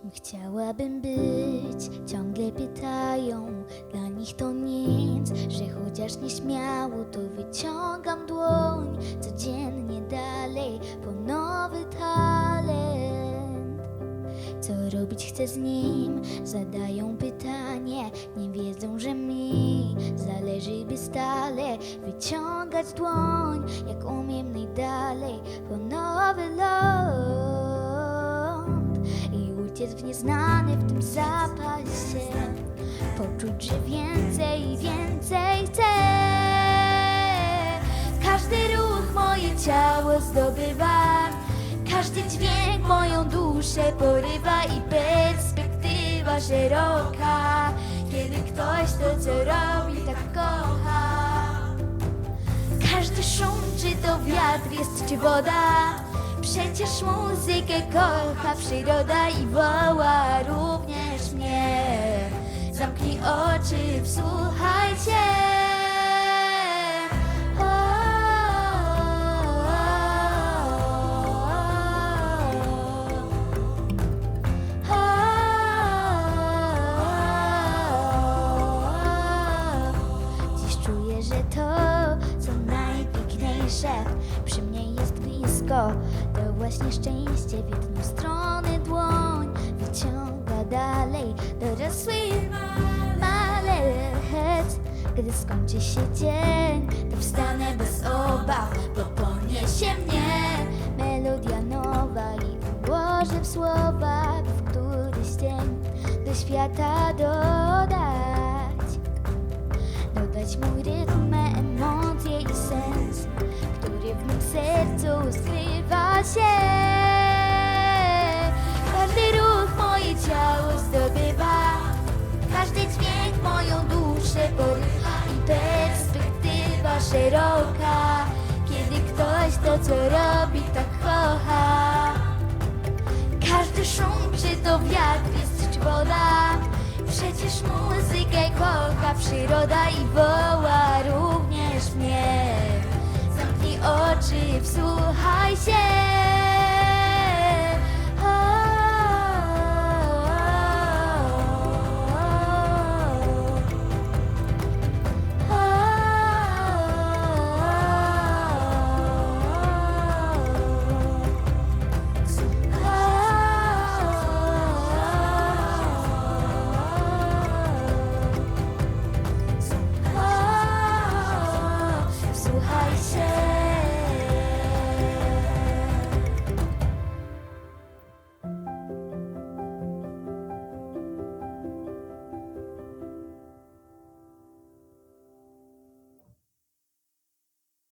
Kim chciałabym być, ciągle pytają, dla nich to nic, że chociaż nieśmiało to wyciągam dłoń, codziennie dalej po nowy talent. Co robić chcę z nim? Zadają pytanie, nie wiedzą, że mi zależy, by stale wyciągać dłoń, jak umiem najdalej po nowy ląd i uciec w nieznany w tym zapasie, poczuć, że więcej i więcej chcę. Każdy ruch moje ciało zdobywa, każdy dźwięk moją duszę porywa i perspektywa szeroka. Kiedy ktoś to, co robi, tak kocha. Każdy szum, czy to wiatr jest, czy woda. Przecież muzykę kocha przyroda i woła również mnie. Zamknij oczy, wsłuchaj się. Dziś czuję, że to, co najpiękniejsze, przy mnie jest blisko. Właśnie szczęście w jedną stronę dłoń wyciąga dalej dorosły malec. Gdy skończy się dzień, to wstanę bez obaw, bo poniesie mnie melodia nowa i ułożę w słowa, w któryś dzień do świata dodać. Dodać mój rytm, szeroka. Kiedy ktoś to, co robi, tak kocha. Każdy szum, czy to wiatr jest, czy woda Przecież muzykę kocha przyroda i woła również mnie Zamknij oczy, wsłuchaj się